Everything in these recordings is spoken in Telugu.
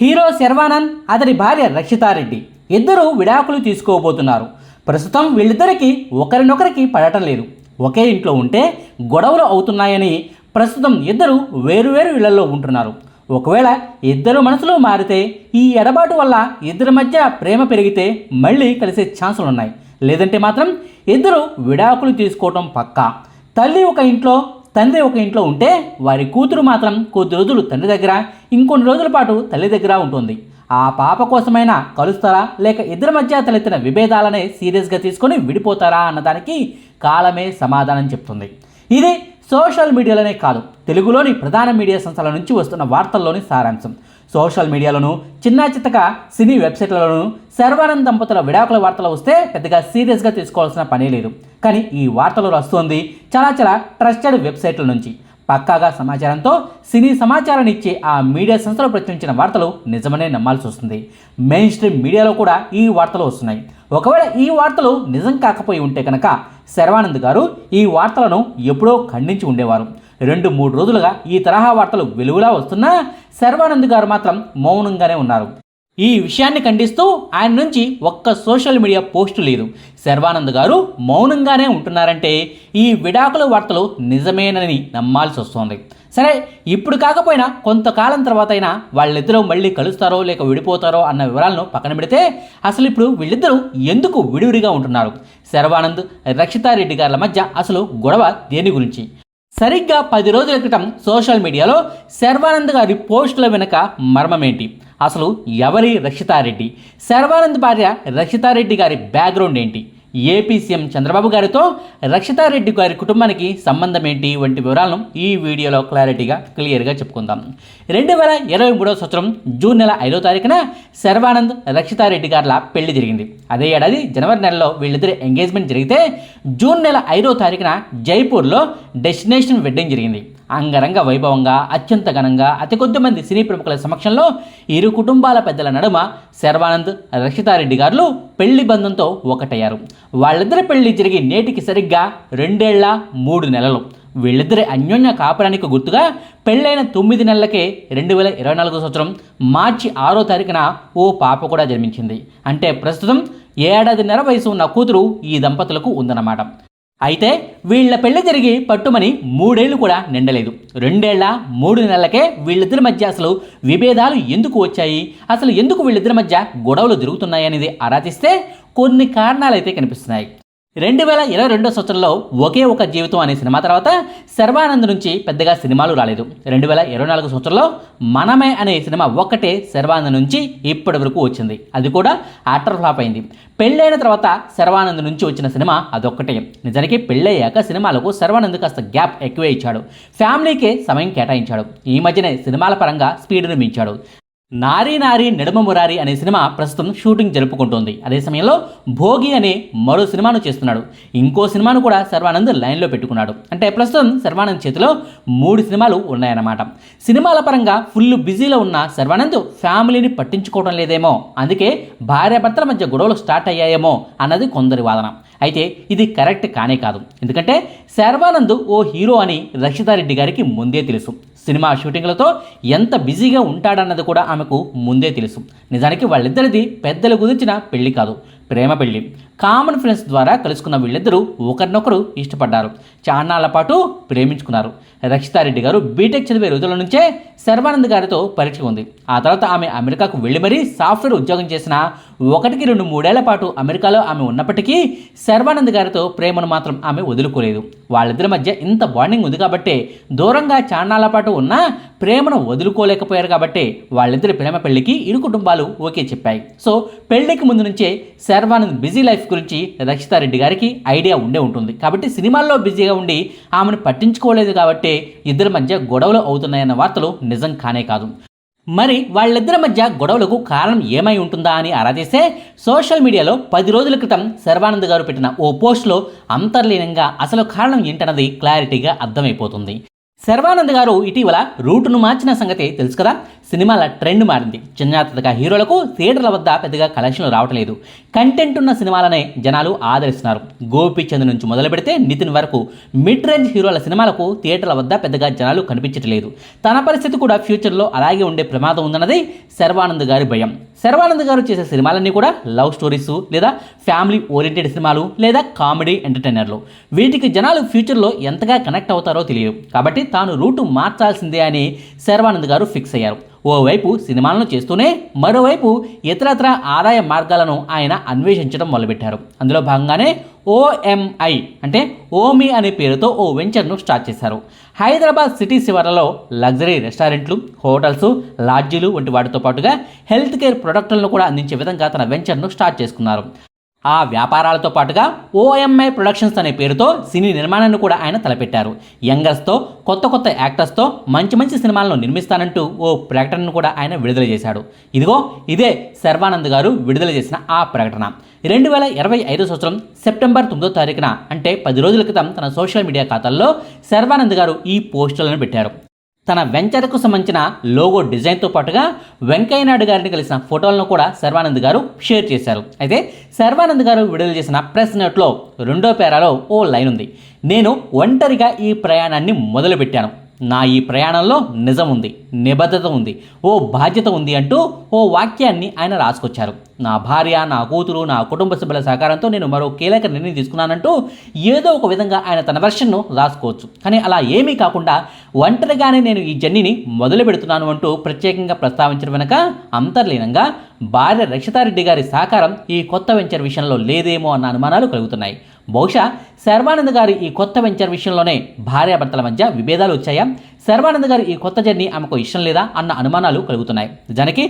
హీరో శర్వానంద్ అతడి భార్య రక్షితారెడ్డి ఇద్దరూ విడాకులు తీసుకోబోతున్నారు. ప్రస్తుతం వీళ్ళిద్దరికీ ఒకరినొకరికి పడటం లేదు. ఒకే ఇంట్లో ఉంటే గొడవలు అవుతున్నాయని ప్రస్తుతం ఇద్దరు వేరువేరు ఇళ్ళలో ఉంటున్నారు. ఒకవేళ ఇద్దరు మనసులు మారితే ఈ ఎడబాటు వల్ల ఇద్దరి మధ్య ప్రేమ పెరిగితే మళ్ళీ కలిసే ఛాన్సులు ఉన్నాయి లేదంటే మాత్రం ఇద్దరు విడాకులు తీసుకోవటం పక్కా. తల్లి ఒక ఇంట్లో తండ్రి ఒక ఇంట్లో ఉంటే వారి కూతురు మాత్రం కొద్ది రోజులు తండ్రి దగ్గర ఇంకొన్ని రోజుల పాటు తల్లి దగ్గర ఉంటుంది. ఆ పాప కోసమైనా కలుస్తారా? లేక ఇద్దరి మధ్య తలెత్తిన విభేదాలనే సీరియస్గా తీసుకొని విడిపోతారా అన్నదానికి కాలమే సమాధానం చెప్తుంది. ఇది సోషల్ మీడియాలోనే కాదు తెలుగులోని ప్రధాన మీడియా సంస్థల నుంచి వస్తున్న వార్తల్లోని సారాంశం. సోషల్ మీడియాలోను చిన్న చిత్తక సినీ వెబ్సైట్లలోనూ శర్వానంద్ దంపతుల విడాకుల వార్తలు వస్తే పెద్దగా సీరియస్గా తీసుకోవాల్సిన పనే లేదు. కానీ ఈ వార్తలు వస్తుంది చాలా చాలా ట్రస్టెడ్ వెబ్సైట్ల నుంచి. పక్కాగా సమాచారంతో సినీ సమాచారాన్ని ఇచ్చే ఆ మీడియా సంస్థలు ప్రచురించిన వార్తలు నిజమనే నమ్మాల్సి వస్తుంది. మెయిన్ స్ట్రీమ్ మీడియాలో కూడా ఈ వార్తలు వస్తున్నాయి. ఒకవేళ ఈ వార్తలు నిజం కాకపోయి ఉంటే కనుక శర్వానంద్ గారు ఈ వార్తలను ఎప్పుడో ఖండించి ఉండేవారు. రెండు మూడు రోజులుగా ఈ తరహా వార్తలు వెలుగులా వస్తున్నా శర్వానంద్ గారు మాత్రం మౌనంగానే ఉన్నారు. ఈ విషయాన్ని ఖండిస్తూ ఆయన నుంచి ఒక్క సోషల్ మీడియా పోస్టు లేదు. శర్వానంద్ గారు మౌనంగానే ఉంటున్నారంటే ఈ విడాకుల వార్తలు నిజమేనని నమ్మాల్సి వస్తోంది. సరే ఇప్పుడు కాకపోయినా కొంతకాలం తర్వాత అయినా వాళ్ళిద్దరూ మళ్ళీ కలుస్తారో లేక విడిపోతారో అన్న వివరాలను పక్కన పెడితే అసలు ఇప్పుడు వీళ్ళిద్దరూ ఎందుకు విడివిడిగా ఉంటున్నారు? శర్వానంద్ రక్షితారెడ్డి గారి మధ్య అసలు గొడవ దేని గురించి? సరిగ్గా పది రోజుల క్రితం సోషల్ మీడియాలో శర్వానంద్ గారి పోస్టుల వెనుక మర్మమేంటి? అసలు ఎవరి రక్షితారెడ్డి? శర్వానంద్ భార్య రక్షితారెడ్డి గారి బ్యాక్గ్రౌండ్ ఏంటి? ఏపీ సీఎం చంద్రబాబు గారితో రక్షితారెడ్డి గారి కుటుంబానికి సంబంధం ఏంటి వంటి వివరాలను ఈ వీడియోలో క్లారిటీగా క్లియర్గా చెప్పుకుందాం. రెండు వేల ఇరవై మూడవ సంవత్సరం జూన్ నెల ఐదో తారీఖున శర్వానంద్ రక్షితారెడ్డి గారిల పెళ్ళి జరిగింది. అదే ఏడాది జనవరి నెలలో వీళ్ళిద్దరి ఎంగేజ్మెంట్ జరిగితే జూన్ నెల ఐదో తారీఖున జైపూర్లో డెస్టినేషన్ వెడ్డింగ్ జరిగింది. అంగరంగ వైభవంగా అత్యంత ఘనంగా అతి కొద్ది మంది సినీ ప్రముఖుల సమక్షంలో ఇరు కుటుంబాల పెద్దల నడుమ శర్వానంద్ రక్షితారెడ్డి గారు పెళ్ళి బంధంతో ఒకటయ్యారు. వాళ్ళిద్దరి పెళ్ళి జరిగి నేటికి సరిగ్గా రెండేళ్ళ మూడు నెలలు. వీళ్ళిద్దరి అన్యోన్య కాపురానికి గుర్తుగా పెళ్ళైన తొమ్మిది నెలలకే రెండు వేల ఇరవై నాలుగో సంవత్సరం మార్చి ఆరో తారీఖున ఓ పాప కూడా జన్మించింది. అంటే ప్రస్తుతం ఏడాదిన్నర వయసు ఉన్న కూతురు ఈ దంపతులకు ఉందన్నమాట. అయితే వీళ్ళ పెళ్ళి జరిగి పట్టుమని మూడేళ్ళు కూడా నిండలేదు. రెండేళ్ళ మూడు నెలలకే వీళ్ళిద్దరి మధ్య అసలు విభేదాలు ఎందుకు వచ్చాయి? అసలు ఎందుకు వీళ్ళిద్దరి మధ్య గొడవలు జరుగుతున్నాయనేది ఆరాధిస్తే కొన్ని కారణాలైతే కనిపిస్తున్నాయి. రెండు వేల ఇరవై రెండో సంవత్సరంలో ఒకే ఒక జీవితం అనే సినిమా తర్వాత శర్వానంద్ నుంచి పెద్దగా సినిమాలు రాలేదు. రెండు వేల ఇరవై నాలుగు సంవత్సరంలో మనమే అనే సినిమా ఒక్కటే శర్వానంద్ నుంచి ఇప్పటి వరకు వచ్చింది. అది కూడా ఆటర్ ఫ్లాప్ అయింది. పెళ్ళైన తర్వాత శర్వానంద్ నుంచి వచ్చిన సినిమా అదొక్కటే. నిజానికి పెళ్ళయ్యాక సినిమాలకు శర్వానంద్ కాస్త గ్యాప్ ఎక్కువే ఇచ్చాడు. ఫ్యామిలీకే సమయం కేటాయించాడు. ఈ మధ్యనే సినిమాల పరంగా స్పీడ్ను మించాడు. నారీ నారీ నడుమ మురారి అనే సినిమా ప్రస్తుతం షూటింగ్ జరుపుకుంటోంది. అదే సమయంలో భోగి అనే మరో సినిమాను చేస్తున్నాడు. ఇంకో సినిమాను కూడా శర్వానంద్ లైన్లో పెట్టుకున్నాడు. అంటే ప్రస్తుతం శర్వానంద్ చేతిలో మూడు సినిమాలు ఉన్నాయన్నమాట. సినిమాల పరంగా ఫుల్ బిజీలో ఉన్న సర్వానంద్ ఫ్యామిలీని పట్టించుకోవడం లేదేమో. అందుకే భార్యాభర్తల మధ్య గొడవలు స్టార్ట్ అయ్యాయేమో అన్నది కొందరి వాదన. అయితే ఇది కరెక్ట్ కానే కాదు. ఎందుకంటే శర్వానంద్ ఓ హీరో అని రక్షితారెడ్డి గారికి ముందే తెలుసు. సినిమా షూటింగ్లతో ఎంత బిజీగా ఉంటాడన్నది కూడా ఆమెకు ముందే తెలుసు. నిజానికి వాళ్ళిద్దరిది పెద్దలు గురించిన పెళ్ళి కాదు. ప్రేమ పెళ్ళి. కామన్ ఫ్రెండ్స్ ద్వారా కలుసుకున్న వీళ్ళిద్దరూ ఒకరినొకరు ఇష్టపడ్డారు. చాన్నాళ్ళ పాటు ప్రేమించుకున్నారు. రక్షితారెడ్డి గారు బీటెక్ చదివే రోజుల నుంచే శర్వానంద్ గారితో పరీక్ష ఉంది. ఆ తర్వాత ఆమె అమెరికాకు వెళ్ళి మరీ సాఫ్ట్వేర్ ఉద్యోగం చేసిన ఒకటికి రెండు మూడేళ్ళ పాటు అమెరికాలో ఆమె ఉన్నప్పటికీ శర్వానంద్ గారితో ప్రేమను మాత్రం ఆమె వదులుకోలేదు. వాళ్ళిద్దరి మధ్య ఇంత బాండింగ్ ఉంది కాబట్టి దూరంగా చాన్నాళ్ళ పాటు ఉన్న ప్రేమను వదులుకోలేకపోయారు కాబట్టి వాళ్ళిద్దరి ప్రేమ పెళ్ళికి ఇరు కుటుంబాలు ఓకే చెప్పాయి. సో పెళ్ళికి ముందు నుంచే శర్వానంద్ బిజీ లైఫ్ గురించి రక్షితారెడ్డి గారికి ఐడియా ఉండే ఉంటుంది. కాబట్టి సినిమాల్లో బిజీగా ఉండి ఆమెను పట్టించుకోలేదు కాబట్టి ఇద్దరి మధ్య గొడవలు అవుతున్నాయన్న వార్తలు నిజం కానే కాదు. మరి వాళ్ళిద్దరి మధ్య గొడవలకు కారణం ఏమై ఉంటుందా అని ఆరాధిస్తే సోషల్ మీడియాలో పది రోజుల క్రితం శర్వానంద్ గారు పెట్టిన ఓ పోస్ట్లో అంతర్లీనంగా అసలు కారణం ఏంటన్నది క్లారిటీగా అర్థమైపోతుంది. శర్వానంద్ గారు ఇటీవల రూటును మార్చిన సంగతి తెలుసు కదా? సినిమాల ట్రెండ్ మారింది. చిన్నాతగా హీరోలకు థియేటర్ల వద్ద పెద్దగా కలెక్షన్లు రావట్లేదు కంటెంట్ ఉన్న సినిమాలనే జనాలు ఆదరిస్తున్నారు. గోపిచంద్ నుంచి మొదలు పెడితే నితిన్ వరకు మిడ్ రేంజ్ హీరోల సినిమాలకు థియేటర్ల వద్ద పెద్దగా జనాలు కనిపించట్లేదు తన పరిస్థితి కూడా ఫ్యూచర్లో అలాగే ఉండే ప్రమాదం ఉందన్నది శర్వానంద్ గారి భయం. శర్వానంద్ గారు చేసే సినిమాలన్నీ కూడా లవ్ స్టోరీస్ లేదా ఫ్యామిలీ ఓరియంటెడ్ సినిమాలు లేదా కామెడీ ఎంటర్టైనర్లు. వీటికి జనాలు ఫ్యూచర్లో ఎంతగా కనెక్ట్ అవుతారో తెలియదు. కాబట్టి తాను రూటు మార్చాల్సిందే అని శర్వానంద్ గారు ఫిక్స్ అయ్యారు. ఓవైపు సినిమాలను చేస్తూనే మరోవైపు ఇతరత్ర ఆదాయ మార్గాలను ఆయన అన్వేషించడం మొదలుపెట్టారు. అందులో భాగంగానే ఓఎంఐ అంటే ఓమి అనే పేరుతో ఓ వెంచర్ను స్టార్ట్ చేశారు. హైదరాబాద్ సిటీ శివార్లలో లగ్జరీ రెస్టారెంట్లు హోటల్స్ లాడ్జీలు వంటి వాటితో పాటుగా హెల్త్ కేర్ ప్రొడక్టులను కూడా అందించే విధంగా తన వెంచర్ను స్టార్ట్ చేసుకున్నారు. ఆ వ్యాపారాలతో పాటుగా ఓఎంఐ ప్రొడక్షన్స్ అనే పేరుతో సినీ నిర్మాణాన్ని కూడా ఆయన తలపెట్టారు. యంగర్స్తో కొత్త కొత్త యాక్టర్స్తో మంచి మంచి సినిమాలను నిర్మిస్తానంటూ ఓ ప్రకటనను కూడా ఆయన విడుదల చేశాడు. ఇదిగో ఇదే శర్వానంద్ గారు విడుదల చేసిన ఆ ప్రకటన. రెండు వేల ఇరవై ఐదు సంవత్సరం సెప్టెంబర్ తొమ్మిదో తారీఖున అంటే పది రోజుల క్రితం తన సోషల్ మీడియా ఖాతాల్లో శర్వానంద్ గారు ఈ పోస్టులను పెట్టారు. తన వెంచర్కు సంబంధించిన లోగో డిజైన్తో పాటుగా వెంకయ్యనాయుడు గారిని కలిసిన ఫోటోలను కూడా శర్వానంద్ గారు షేర్ చేశారు. అయితే శర్వానంద్ గారు విడుదల చేసిన ప్రెస్ నోట్లో రెండో పేరాలో ఓ లైన్ ఉంది. నేను ఒంటరిగా ఈ ప్రయాణాన్ని మొదలుపెట్టాను. నా ఈ ప్రయాణంలో నిజం ఉంది నిబద్ధత ఉంది ఓ బాధ్యత ఉంది అంటూ ఓ వాక్యాన్ని ఆయన రాసుకొచ్చారు. నా భార్య నా కూతురు నా కుటుంబ సభ్యుల సహకారంతో నేను మరో కీలక నిర్ణయం తీసుకున్నానంటూ ఏదో ఒక విధంగా ఆయన తన వెర్షన్ను రాసుకోవచ్చు. కానీ అలా ఏమీ కాకుండా ఒంటరిగానే నేను ఈ జర్నీని మొదలు పెడుతున్నాను అంటూ ప్రత్యేకంగా ప్రస్తావించడం వెనక అంతర్లీనంగా భార్య రక్షితారెడ్డి గారి సహకారం ఈ కొత్త వెంచర్ విషయంలో లేదేమో అన్న అనుమానాలు కలుగుతున్నాయి. బహుశా శర్వానంద్ గారి ఈ కొత్త వెంచర్ విషయంలోనే భార్యాభర్తల మధ్య విభేదాలు వచ్చాయా? శర్వానంద్ గారి ఈ కొత్త జర్నీ ఆమెకు ఇష్టం లేదా అన్న అనుమానాలు కలుగుతున్నాయి. నిజానికి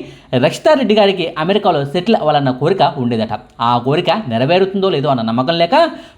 రక్షితారెడ్డి గారికి అమెరికాలో సెటిల్ అవ్వాలన్న కోరిక ఉండేదట. ఆ కోరిక నెరవేరుతుందో లేదో అన్న నమ్మకం లేక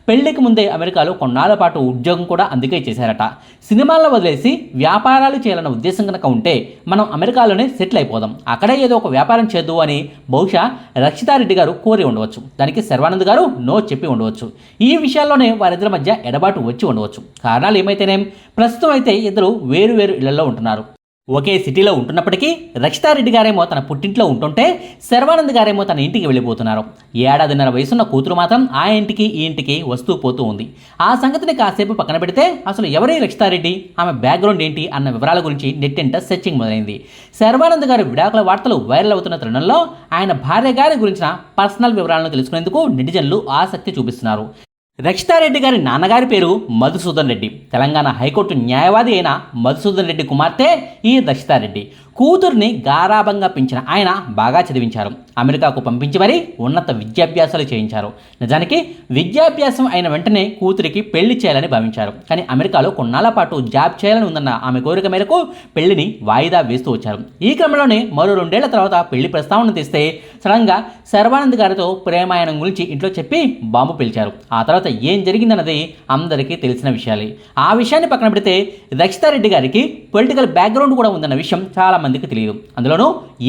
పెళ్ళికి ముందే అమెరికాలో కొన్నాళ్ళ పాటు ఉద్యోగం కూడా అందుకే చేశారట. సినిమాలను వదిలేసి వ్యాపారాలు చేయాలన్న ఉద్దేశం కనుక ఉంటే మనం అమెరికాలోనే సెటిల్ అయిపోదాం. అక్కడే ఏదో ఒక వ్యాపారం చేద్దు అని బహుశా రక్షితారెడ్డి గారు కోరి ఉండవచ్చు. దానికి శర్వానంద్ గారు నో చెప్పి ఉండవచ్చు. ఈ విషయాల్లోనే వారిద్దరి మధ్య ఎడబాటు వచ్చి ఉండవచ్చు. కారణాలు ఏమైతేనేం? ప్రస్తుతం అయితే ఇద్దరు వే వేరు ఇళ్ళలో ఉంటున్నారు. ఒకే సిటీలో ఉంటున్నప్పటికీ రక్షితారెడ్డి గారేమో తన పుట్టింట్లో ఉంటుంటే శర్వానంద్ గారేమో తన ఇంటికి వెళ్ళిపోతున్నారు. ఏడాదిన్నర వయసున్న కూతురు మాత్రం ఆ ఇంటికి ఈ ఇంటికి వస్తూ పోతూ ఉంది. ఆ సంగతిని కాసేపు పక్కన పెడితే అసలు ఎవరి రక్షితారెడ్డి? ఆమె బ్యాక్గ్రౌండ్ ఏంటి? అన్న వివరాల గురించి నెట్టింట సెర్చింగ్ మొదలైంది. శర్వానంద్ గారి విడాకుల వార్తలు వైరల్ అవుతున్న తరుణంలో ఆయన భార్య గారి గురించిన పర్సనల్ వివరాలను తెలుసుకునేందుకు నెటిజన్లు ఆసక్తి చూపిస్తున్నారు. రక్షితారెడ్డి గారి నాన్నగారి పేరు మధుసూదన్ రెడ్డి. తెలంగాణ హైకోర్టు న్యాయవాది అయిన మధుసూదన్ రెడ్డి కుమార్తె ఈ రక్షితారెడ్డి. కూతుర్ని గారాభంగా పెంచిన ఆయన బాగా చదివించారు. అమెరికాకు పంపించి మరీ ఉన్నత విద్యాభ్యాసాలు చేయించారు. నిజానికి విద్యాభ్యాసం అయిన వెంటనే కూతురికి పెళ్ళి చేయాలని భావించారు. కానీ అమెరికాలో కొన్నాళ్ళ పాటు జాబ్ చేయాలని ఉందన్న ఆమె కోరిక మేరకు పెళ్ళిని వాయిదా వేస్తూ వచ్చారు. ఈ క్రమంలోనే మరో రెండేళ్ళ తర్వాత పెళ్ళి ప్రస్తావన తీస్తే సడన్గా శర్వానంద్ గారితో ప్రేమాయణం గురించి ఇంట్లో చెప్పి బాంబు పిలిచారు. ఆ తర్వాత ఏం జరిగిందన్నది అందరికీ తెలిసిన విషయాలే. ఆ విషయాన్ని పక్కన పెడితే రక్షితారెడ్డి గారికి పొలిటికల్ బ్యాక్గ్రౌండ్ కూడా ఉందన్న విషయం చాలా మందికి తెలియదు. అందులోనూ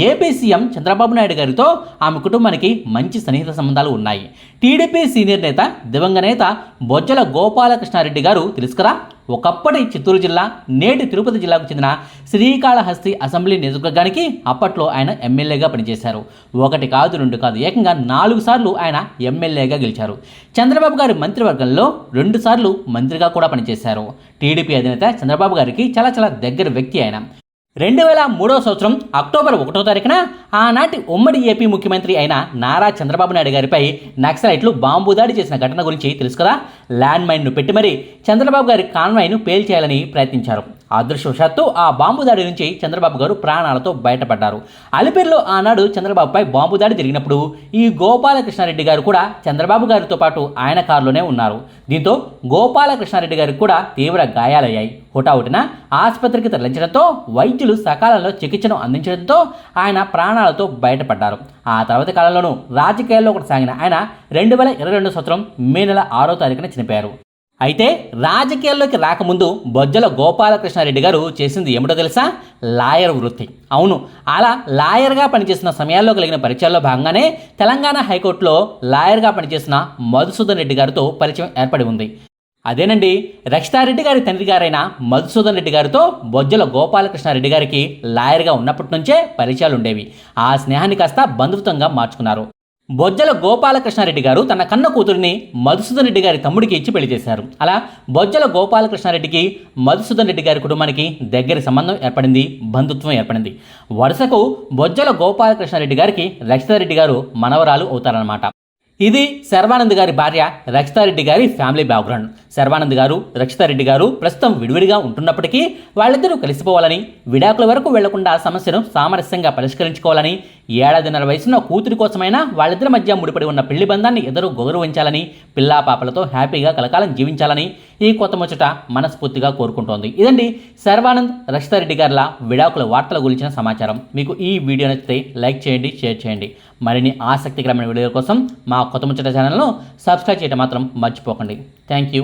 ఏపీ సీఎం చంద్రబాబు నాయుడు గారితో ఆమె కుటుంబానికి మంచి సన్నిహిత సంబంధాలు ఉన్నాయి. టీడీపీ సీనియర్ నేత దివంగ నేత బొజ్జల గోపాలకృష్ణారెడ్డి గారు తెలుసు కదా? ఒకప్పటి చిత్తూరు జిల్లా నేటి తిరుపతి జిల్లాకు చెందిన శ్రీకాళహస్తి అసెంబ్లీ నియోజకవర్గానికి అప్పట్లో ఆయన ఎమ్మెల్యేగా పనిచేశారు. ఒకటి కాదు రెండు కాదు ఏకంగా నాలుగు సార్లు ఆయన ఎమ్మెల్యేగా గెలిచారు. చంద్రబాబు గారి మంత్రివర్గంలో రెండు సార్లు మంత్రిగా కూడా పనిచేశారు. టీడీపీ అధినేత చంద్రబాబు గారికి చాలా చాలా దగ్గర వ్యక్తి ఆయన. రెండు వేల మూడవ సంవత్సరం అక్టోబర్ ఒకటో తారీఖున ఆనాటి ఉమ్మడి ఏపీ ముఖ్యమంత్రి అయిన నారా చంద్రబాబు నాయుడు గారిపై నక్సలైట్లు బాంబు దాడి చేసిన ఘటన గురించి తెలుసు కదా? ల్యాండ్ మైన్ను పెట్టి మరీ చంద్రబాబు గారి కాన్వాయ్ను పేల్చేయాలని ప్రయత్నించారు. అదృష్టవశాత్తు ఆ బాంబు దాడి నుంచి చంద్రబాబు గారు ప్రాణాలతో బయటపడ్డారు. అలిపిరిలో ఆనాడు చంద్రబాబుపై బాంబు దాడి జరిగినప్పుడు ఈ గోపాలకృష్ణారెడ్డి గారు కూడా చంద్రబాబు గారితో పాటు ఆయన కారులోనే ఉన్నారు. దీంతో గోపాలకృష్ణారెడ్డి గారికి కూడా తీవ్ర గాయాలయ్యాయి. హుటాహుటిన ఆసుపత్రికి తరలించడంతో వైద్యులు సకాలంలో చికిత్సను అందించడంతో ఆయన ప్రాణాలతో బయటపడ్డారు. ఆ తర్వాత కాలంలోనూ రాజకీయాల్లో ఒకటి సాగిన ఆయన రెండు వేల ఇరవై రెండు సంవత్సరం మే నెల ఆరో తారీఖున చనిపోయారు. అయితే రాజకీయాల్లోకి రాకముందు బొజ్జల గోపాలకృష్ణారెడ్డి గారు చేసింది ఏమిటో తెలుసా? లాయర్ వృత్తి. అవును అలా లాయర్గా పనిచేసిన సమయాల్లో కలిగిన పరిచయాల్లో భాగంగానే తెలంగాణ హైకోర్టులో లాయర్గా పనిచేసిన మధుసూదన్ రెడ్డి గారితో పరిచయం ఏర్పడి ఉంది. అదేనండి రక్షితారెడ్డి గారి తండ్రి గారైన మధుసూదన్ రెడ్డి గారితో బొజ్జల గోపాలకృష్ణారెడ్డి గారికి లాయర్గా ఉన్నప్పటి నుంచే పరిచయాలు ఉండేవి ఆ స్నేహాన్ని కాస్త బంధుత్వంగా మార్చుకున్నారు. బొజ్జల గోపాలకృష్ణారెడ్డి గారు తన కన్న కూతురిని మధుసూదన్ రెడ్డి గారి తమ్ముడికి ఇచ్చి పెళ్ళి చేశారు. అలా బొజ్జల గోపాలకృష్ణారెడ్డికి మధుసూదన్ రెడ్డి గారి కుటుంబానికి దగ్గరి సంబంధం ఏర్పడింది బంధుత్వం ఏర్పడింది. వరుసకు బొజ్జల గోపాలకృష్ణారెడ్డి గారికి రక్షితారెడ్డి గారు మనవరాలు అవుతారన్నమాట. ఇది శర్వానంద్ గారి భార్య రక్షితారెడ్డి గారి ఫ్యామిలీ బ్యాక్గ్రౌండ్ శర్వానంద్ గారు రక్షితారెడ్డి గారు ప్రస్తుతం విడివిడిగా ఉంటున్నప్పటికీ వాళ్ళిద్దరూ కలిసిపోవాలని విడాకుల వరకు వెళ్ళకుండా సమస్యను సామరస్యంగా పరిష్కరించుకోవాలని ఏడాదిన్నర వయసున్న కూతురి కోసమైనా వాళ్ళిద్దరి మధ్య ముడిపడి ఉన్న పెళ్ళి బంధాన్ని ఇద్దరు గౌరవించాలని పిల్లా పాపలతో హ్యాపీగా కలకాలం జీవించాలని ఈ కొత్త ముచ్చట మనస్ఫూర్తిగా కోరుకుంటోంది. ఇదండి శర్వానంద్ రక్షితారెడ్డి గారిల విడాకుల వార్తల గురించిన సమాచారం. మీకు ఈ వీడియో నచ్చితే లైక్ చేయండి షేర్ చేయండి. మరిన్ని ఆసక్తికరమైన వీడియోల కోసం మా కొత్త ముచ్చట ఛానల్ను సబ్స్క్రైబ్ చేయడం మాత్రం మర్చిపోకండి. Thank you.